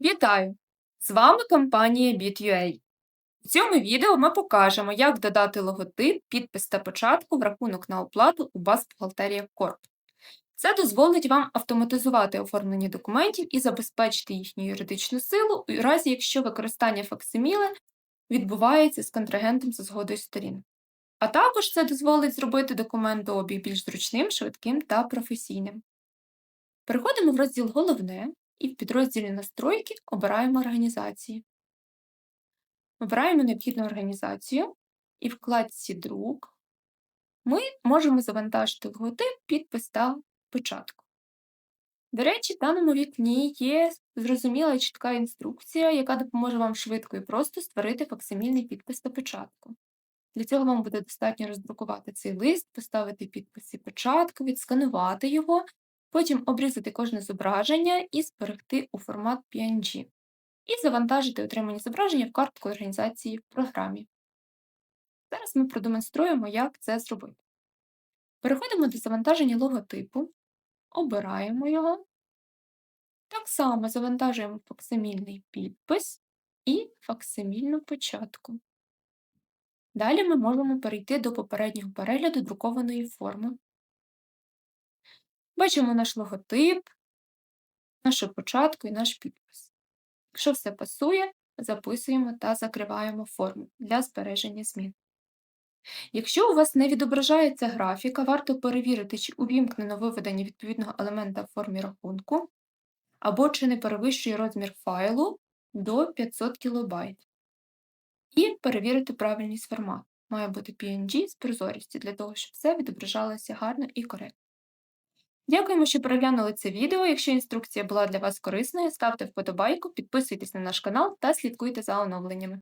Вітаю! З вами компанія Bit.ua. В цьому відео ми покажемо, як додати логотип, підпис та початку в рахунок на оплату у баз бухгалтерія Корп. Це дозволить вам автоматизувати оформлення документів і забезпечити їхню юридичну силу у разі, якщо використання факсиміле відбувається з контрагентом за згодою сторін. А також це дозволить зробити документообіг більш зручним, швидким та професійним. Переходимо в розділ Головне і в підрозділі Настройки обираємо організації. Обираємо необхідну організацію і вкладці Друк ми можемо завантажити логотип, підпис та печатку. До речі, в даному вікні є зрозуміла і чітка інструкція, яка допоможе вам швидко і просто створити факсимільний підпис та печатку. Для цього вам буде достатньо роздрукувати цей лист, поставити підпис і печатку, відсканувати його, потім обрізати кожне зображення і зберегти у формат PNG. І завантажити отримані зображення в картку організації в програмі. Зараз ми продемонструємо, як це зробити. Переходимо до завантаження логотипу, обираємо його. Так само завантажуємо факсимільний підпис і факсимільну початку. Далі ми можемо перейти до попереднього перегляду друкованої форми. Бачимо наш логотип, нашу початку і наш підпис. Якщо все пасує, записуємо та закриваємо форму для збереження змін. Якщо у вас не відображається графіка, варто перевірити, чи увімкнено виведення відповідного елемента в формі рахунку, або чи не перевищує розмір файлу до 500 кБ. І перевірити правильність формату. Має бути PNG з прозорістю, для того, щоб все відображалося гарно і коректно. Дякуємо, що переглянули це відео. Якщо інструкція була для вас корисною, ставте вподобайку, підписуйтесь на наш канал та слідкуйте за оновленнями.